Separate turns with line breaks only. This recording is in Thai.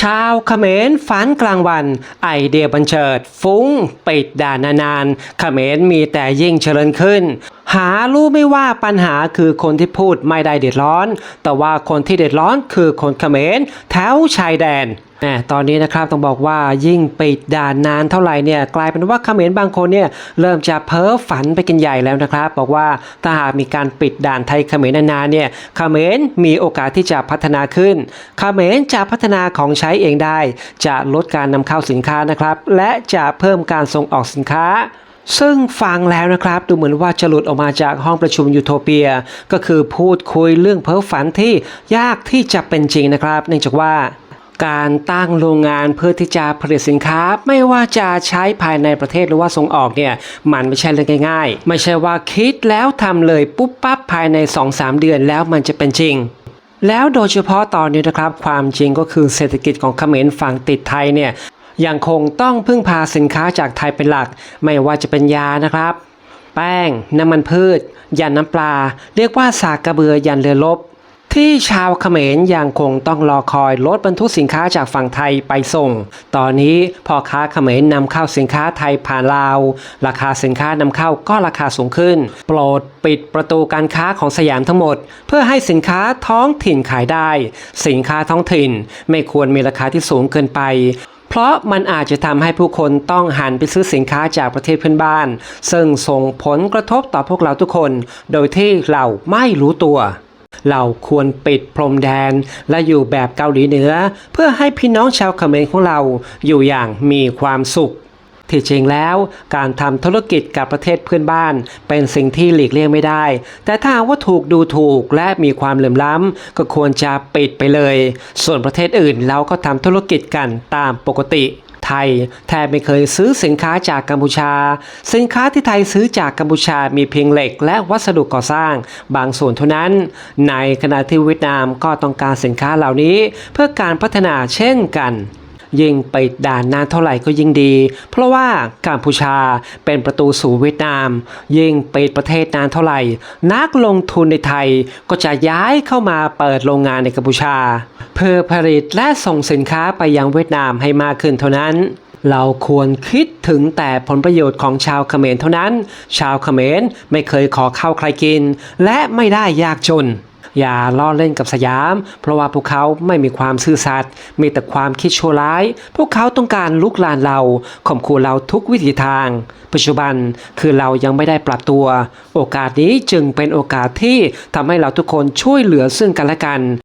ชาวเขมรฝันกลางวัน ไอเดียบันเจิด ฟุ้ง ปิดด่านนานๆเขมรมีแต่ยิ่งเจริญขึ้น หารู้ไม่ว่าปัญหาคือคนที่พูดไม่ได้เดือดร้อน แต่ว่าคนที่เดือดร้อนคือคนเขมรแถวชายแดน แหมตอนนี้นะครับต้องบอกว่ายิ่งปิดด่านนานเท่าไหร่เนี่ยกลายเป็นว่าเขมรบางคนเนี่ยเริ่มจะเพ้อฝันไปกันใหญ่แล้วนะครับ บอกว่าถ้าหากมีการปิดด่านไทยเขมรนานๆเนี่ยเขมรมีโอกาสที่จะพัฒนาขึ้นเขมรจะพัฒนาของใช้เองได้ จะลดการนำเข้าสินค้านะครับ และจะเพิ่มการส่งออกสินค้าซึ่งฟังแล้วนะครับดูเหมือนว่าจะหลุดออกมาจากห้องประชุมยูโทเปีย ก็คือพูดคุยเรื่องเพ้อฝันที่ยากที่จะเป็นจริงนะครับ เนื่องจากว่า การตั้งโรงงานเพื่อที่จะผลิตสินค้า ไม่ว่าจะใช้ภายในประเทศหรือว่าส่งออกเนี่ยมันไม่ใช่เรื่องง่ายๆ ไม่ใช่ว่าคิดแล้วทำเลยปุ๊บปั๊บภายใน 2-3 เดือนแล้วมันจะเป็นจริงแล้วโดยเฉพาะตอนนี้นะครับ ความจริงก็คือเศรษฐกิจของเขมรฝั่งติดไทยเนี่ยยังคงต้องพึ่งพาสินค้าจากไทยเป็นหลัก ไม่ว่าจะเป็นยานะครับ แป้ง น้ำมันพืช ยันน้ำปลา เรียกว่าสากกระเบือยันเรือลบ ที่ชาวเขมรยังคงต้องรอคอยรถบรรทุกสินค้าจากฝั่งไทยไปส่ง ตอนนี้พ่อค้าเขมรนำเข้าสินค้าไทยผ่านลาว ราคาสินค้านำเข้าก็ราคาสูงขึ้น โปรดปิดประตูการค้าของสยามทั้งหมด เพื่อให้สินค้าท้องถิ่นขายได้ สินค้าท้องถิ่นไม่ควรมีราคาที่สูงเกินไปเพราะมันอาจจะทำให้ผู้คนต้องหันไปซื้อสินค้าจากประเทศเพื่อนบ้าน ซึ่งส่งผลกระทบต่อพวกเราทุกคน โดยที่เราไม่รู้ตัว เราควรปิดพรมแดน และอยู่แบบเกาหลีเหนือ เพื่อให้พี่น้องชาวเขมรของเราอยู่อย่างมีความสุขที่จริงแล้วการทำธุรกิจกับประเทศเพื่อนบ้าน เป็นสิ่งที่หลีกเลี่ยงไม่ได้ แต่ถ้าว่าถูกดูถูกและมีความเหลื่อมล้ำ ก็ควรจะปิดไปเลย ส่วนประเทศอื่นเราก็ทำธุรกิจกันตามปกติ ไทยแทบไม่เคยซื้อสินค้าจากกัมพูชา สินค้าที่ไทยซื้อจากกัมพูชามีเพียงเหล็ก และวัสดุก่อสร้าง บางส่วนเท่านั้น ในขณะที่เวียดนามก็ต้องการสินค้าเหล่านี้ เพื่อการพัฒนาเช่นกัน ยิ่งปิดด่านนานเท่าไหร่ก็ยิ่งดี เพราะว่ากัมพูชาเป็นประตูสู่เวียดนาม ยิ่งปิดประเทศนานเท่าไหร่ นักลงทุนในไทยก็จะย้ายเข้ามาเปิดโรงงานในกัมพูชา เพื่อผลิตและส่งสินค้าไปยังเวียดนามให้มากขึ้นเท่านั้นเราควรคิดถึงแต่ผลประโยชน์ของชาวเขมรเท่านั้น ชาวเขมรไม่เคยขอข้าวใครกิน และไม่ได้ยากจน อย่าล้อเล่นกับสยาม เพราะว่าพวกเขาไม่มีความซื่อสัตย์มีแต่ความคิดชั่วร้าย พวกเขาต้องการลุกลานเราข่มขู่เราทุกวิถีทาง ปัจจุบันคือเรายังไม่ได้ปรับตัว โอกาสนี้จึงเป็นโอกาสที่ทำให้เราทุกคนช่วยเหลือซึ่งกันและกัน